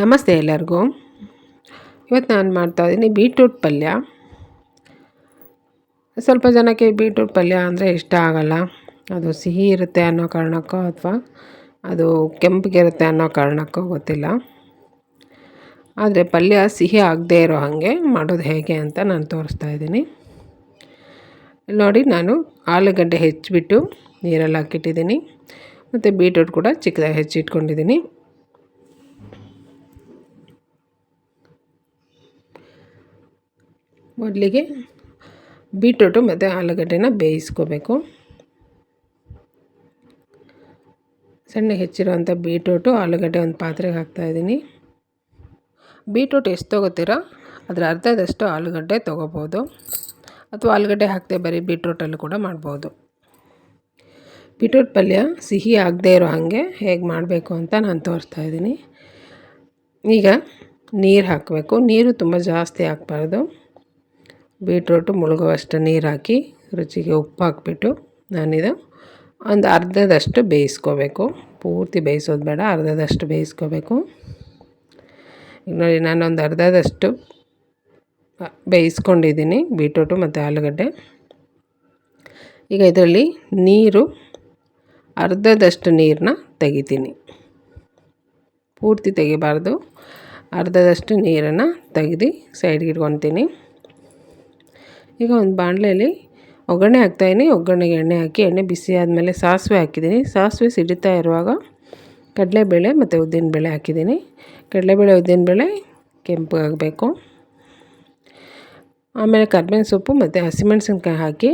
ನಮಸ್ತೆ ಎಲ್ಲರಿಗೂ. ಇವತ್ತು ನಾನು ಮಾಡ್ತಾಯಿದ್ದೀನಿ ಬೀಟ್ರೂಟ್ ಪಲ್ಯ. ಸ್ವಲ್ಪ ಜನಕ್ಕೆ ಬೀಟ್ರೂಟ್ ಪಲ್ಯ ಅಂದರೆ ಇಷ್ಟ ಆಗಲ್ಲ. ಅದು ಸಿಹಿ ಇರುತ್ತೆ ಅನ್ನೋ ಕಾರಣಕ್ಕೋ ಅಥವಾ ಅದು ಕೆಂಪಗಿರುತ್ತೆ ಅನ್ನೋ ಕಾರಣಕ್ಕೋ ಗೊತ್ತಿಲ್ಲ. ಆದರೆ ಪಲ್ಯ ಸಿಹಿ ಆಗದೇ ಇರೋ ಹಾಗೆ ಮಾಡೋದು ಹೇಗೆ ಅಂತ ನಾನು ತೋರಿಸ್ತಾ ಇದ್ದೀನಿ. ನೋಡಿ, ನಾನು ಆಲೂಗಡ್ಡೆ ಹೆಚ್ಚಿಬಿಟ್ಟು ನೀರಲ್ಲಿ ಹಾಕಿಟ್ಟಿದ್ದೀನಿ. ಮತ್ತು ಬೀಟ್ರೂಟ್ ಕೂಡ ಚಿಕ್ಕದಾಗಿ ಹೆಚ್ಚಿಟ್ಕೊಂಡಿದ್ದೀನಿ. ಮೊದಲಿಗೆ ಬೀಟ್ರೂಟು ಮತ್ತು ಆಲೂಗಡ್ಡೆನ ಬೇಯಿಸ್ಕೋಬೇಕು. ಸಣ್ಣ ಹೆಚ್ಚಿರೋವಂಥ ಬೀಟ್ರೂಟು, ಆಲೂಗಡ್ಡೆ ಒಂದು ಪಾತ್ರೆಗೆ ಹಾಕ್ತಾಯಿದ್ದೀನಿ ಬೀಟ್ರೂಟ್ ಎಷ್ಟು ತೊಗೋತೀರೋ? ಅದರ ಅರ್ಧದಷ್ಟು ಆಲೂಗಡ್ಡೆ ತೊಗೋಬೋದು. ಅಥವಾ ಆಲೂಗಡ್ಡೆ ಹಾಕದೆ ಬರೀ ಬೀಟ್ರೂಟಲ್ಲಿ ಕೂಡ ಮಾಡ್ಬೋದು. ಬೀಟ್ರೂಟ್ ಪಲ್ಯ ಸಿಹಿ ಆಗದೆ ಇರೋ ಹಾಗೆ ಹೇಗೆ ಮಾಡಬೇಕು ಅಂತ ನಾನು ತೋರಿಸ್ತಾ ಇದ್ದೀನಿ. ಈಗ ನೀರು ಹಾಕಬೇಕು. ನೀರು ತುಂಬ ಜಾಸ್ತಿ ಹಾಕ್ಬಾರ್ದು. ಬೀಟ್ರೂಟು, ಮುಳುಗುವಷ್ಟು ನೀರು ಹಾಕಿ ರುಚಿಗೆ ಉಪ್ಪು ಹಾಕಿಬಿಟ್ಟು ನಾನಿದು ಒಂದು ಅರ್ಧದಷ್ಟು ಬೇಯಿಸ್ಕೋಬೇಕು. ಪೂರ್ತಿ ಬೇಯಿಸೋದು ಬೇಡ, ಅರ್ಧದಷ್ಟು ಬೇಯಿಸ್ಕೋಬೇಕು. ಈಗ ನೋಡಿ, ನಾನೊಂದು ಅರ್ಧದಷ್ಟು ಬೇಯಿಸ್ಕೊಂಡಿದ್ದೀನಿ ಬೀಟ್ರೂಟು ಮತ್ತು ಆಲೂಗಡ್ಡೆ. ಈಗ ಇದರಲ್ಲಿ ನೀರು, ಅರ್ಧದಷ್ಟು ನೀರನ್ನ ತೆಗಿತೀನಿ. ಪೂರ್ತಿ ತೆಗಿಬಾರ್ದು, ಅರ್ಧದಷ್ಟು ನೀರನ್ನು ತೆಗೆದು ಸೈಡ್ಗೆ ಇಟ್ಕೊತೀನಿ. ಈಗ ಒಂದು ಬಾಣಲೆಯಲ್ಲಿ ಒಗ್ಗರಣೆ ಹಾಕ್ತಾಯಿದ್ದೀನಿ. ಒಗ್ಗರಣೆಗೆ ಎಣ್ಣೆ ಹಾಕಿ, ಎಣ್ಣೆ ಬಿಸಿ ಆದಮೇಲೆ ಸಾಸಿವೆ ಹಾಕಿದ್ದೀನಿ. ಸಾಸಿವೆ ಸಿಡಿತಾ ಇರುವಾಗ ಕಡಲೆಬೇಳೆ ಮತ್ತು ಉದ್ದಿನಬೇಳೆ ಹಾಕಿದ್ದೀನಿ. ಕಡಲೆಬೇಳೆ, ಉದ್ದಿನಬೇಳೆ ಕೆಂಪು ಆಗಬೇಕು. ಆಮೇಲೆ ಕರ್ಬೇವಿನ ಸೊಪ್ಪು ಮತ್ತು ಹಸಿಮೆಣಸಿನ್ಕಾಯಿ ಹಾಕಿ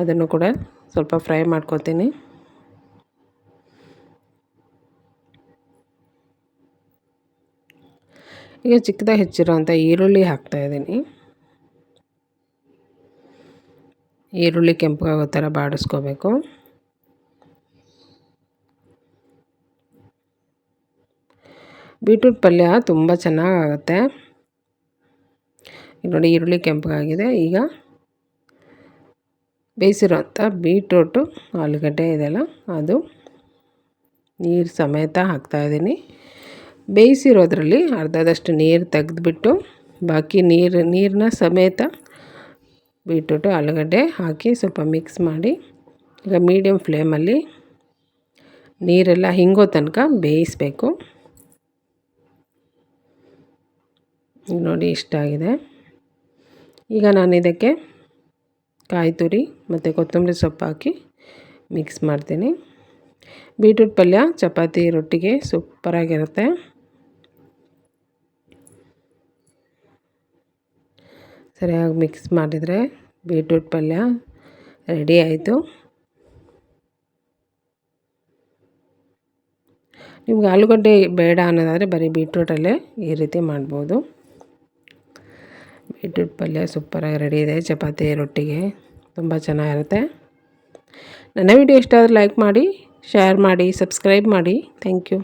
ಅದನ್ನು ಕೂಡ ಸ್ವಲ್ಪ ಫ್ರೈ ಮಾಡ್ಕೊತೀನಿ. ಈಗ ಚಿಕ್ಕದಾಗಿ ಹೆಚ್ಚಿರೋವಂಥ ಈರುಳ್ಳಿ ಹಾಕ್ತಾಯಿದ್ದೀನಿ. ಈರುಳ್ಳಿ ಕೆಂಪಗಾಗೋ ಥರ ಬಾಡಿಸ್ಕೋಬೇಕು. ಬೀಟ್ರೂಟ್ ಪಲ್ಯ ತುಂಬ ಚೆನ್ನಾಗಾಗುತ್ತೆ. ನೋಡಿ ಈರುಳ್ಳಿ ಕೆಂಪಗಾಗಿದೆ ಈಗ ಬೇಯಿಸಿರೋಂಥ ಬೀಟ್ರೂಟು ಆಲೂಗಡ್ಡೆ ಇದೆಲ್ಲ ಅದು ನೀರು ಸಮೇತ ಹಾಕ್ತಾಯಿದ್ದೀನಿ ಬೇಯಿಸಿರೋದ್ರಲ್ಲಿ ಅರ್ಧದಷ್ಟು ನೀರು ತೆಗೆದುಬಿಟ್ಟು, ಬಾಕಿ ನೀರು ನೀರನ್ನ ಸಮೇತ ಬೀಟ್ರೂಟು, ಆಲೂಗಡ್ಡೆ ಹಾಕಿ ಸ್ವಲ್ಪ ಮಿಕ್ಸ್ ಮಾಡಿ, ಈಗ ಮೀಡಿಯಮ್ ಫ್ಲೇಮಲ್ಲಿ ನೀರೆಲ್ಲ ಹಿಂಗೋ ತನಕ ಬೇಯಿಸಬೇಕು. ನೋಡಿ ಇಷ್ಟ ಆಗಿದೆ. ಈಗ ನಾನು ಇದಕ್ಕೆ ಕಾಯಿ ತುರಿ ಮತ್ತು ಕೊತ್ತಂಬರಿ ಸೊಪ್ಪು ಹಾಕಿ ಮಿಕ್ಸ್ ಮಾಡ್ತೀನಿ. ಬೀಟ್ರೂಟ್ ಪಲ್ಯ, ಚಪಾತಿ ರೊಟ್ಟಿಗೆ ಸೂಪರಾಗಿರುತ್ತೆ ಸರಿಯಾಗಿ ಮಿಕ್ಸ್ ಮಾಡಿದರೆ ಬೀಟ್ರೂಟ್ ಪಲ್ಯ ರೆಡಿ ಆಯಿತು. ನಿಮ್ಗೆ ಆಲೂಗಡ್ಡೆ ಬೇಡ ಅನ್ನೋದಾದರೆ ಬರೀ ಬೀಟ್ರೂಟಲ್ಲೇ ಈ ರೀತಿ ಮಾಡ್ಬೋದು. ಬೀಟ್ರೂಟ್ ಪಲ್ಯ ಸೂಪರಾಗಿ ರೆಡಿ ಇದೆ, ಚಪಾತಿ, ರೊಟ್ಟಿಗೆ, ತುಂಬ ಚೆನ್ನಾಗಿರುತ್ತೆ. ನನ್ನ ವಿಡಿಯೋ ಇಷ್ಟ ಆದರೆ ಲೈಕ್ ಮಾಡಿ, ಶೇರ್ ಮಾಡಿ, ಸಬ್ಸ್ಕ್ರೈಬ್ ಮಾಡಿ. Thank you.